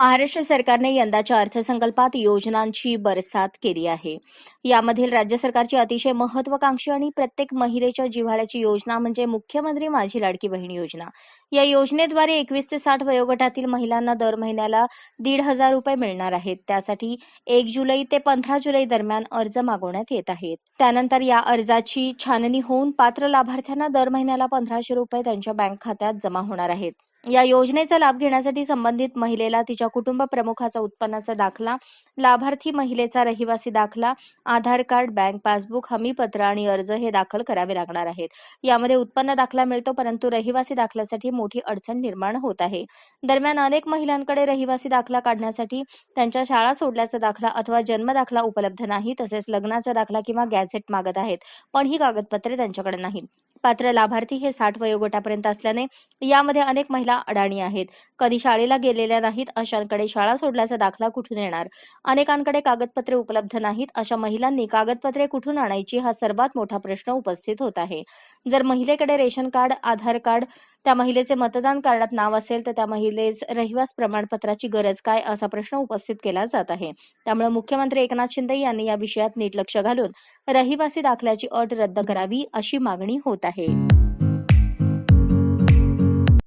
महाराष्ट्र सरकारने यंदाच्या अर्थसंकल्पात योजनांची बरसात केली आहे. यामधील राज्य सरकारची अतिशय महत्वाकांक्षी आणि प्रत्येक महिलेच्या जिव्हाळ्याची योजना म्हणजे मुख्यमंत्री माझी लाडकी बहीण योजना. या योजनेद्वारे एकवीस ते साठ वयोगटातील महिलांना दर महिन्याला दीड हजार रुपये मिळणार आहेत. त्यासाठी एक जुलै ते पंधरा जुलै दरम्यान अर्ज मागवण्यात येत आहेत. त्यानंतर या अर्जाची छाननी होऊन पात्र लाभार्थ्यांना दर महिन्याला पंधराशे रुपये त्यांच्या बँक खात्यात जमा होणार आहेत. या योजनेचा लाभ घेण्यासाठी संबंधित महिलेला तिच्या कुटुंब प्रमुखाचा उत्पन्नाचा दाखला लाभार्थी महिलेचा रहिवासी दाखला आधार कार्ड बँक पासबुक हमीपत्र आणि अर्ज हे दाखल करावे लागणार आहेत. यामध्ये उत्पन्न दाखला मिळतो परंतु रहिवासी दाखल्यासाठी मोठी अडचण निर्माण होत आहे. दरम्यान अनेक महिलांकडे रहिवासी दाखला काढण्यासाठी त्यांच्या शाळा सोडल्याचा दाखला अथवा जन्म दाखला उपलब्ध नाही तसेच लग्नाचा दाखला किंवा गॅझेट मागत आहेत पण ही कागदपत्रे त्यांच्याकडे नाहीत. पात्र लाभार्थी हे साठ वयोगटापर्यंत असल्याने यामध्ये अनेक महिला अडाणी आहेत. कधी शाळेला गेलेल्या नाहीत अशांकडे शाळा सोडल्याचा दाखला कुठून येणार? अनेकांकडे कागदपत्रे उपलब्ध नाहीत अशा महिलांनी कागदपत्रे कुठून आणायची हा सर्वात मोठा प्रश्न उपस्थित होत आहे. जर महिलेकडे रेशन कार्ड आधार कार्ड त्या महिलेचे मतदान कार्डात नाव असेल तर त्या महिलेस रहिवास प्रमाणपत्राची गरज काय असा प्रश्न उपस्थित केला जात आहे. त्यामुळे मुख्यमंत्री एकनाथ शिंदे यांनी या विषयात नीट लक्ष घालून रहिवासी दाखल्याची अट रद्द करावी अशी मागणी होत आहे.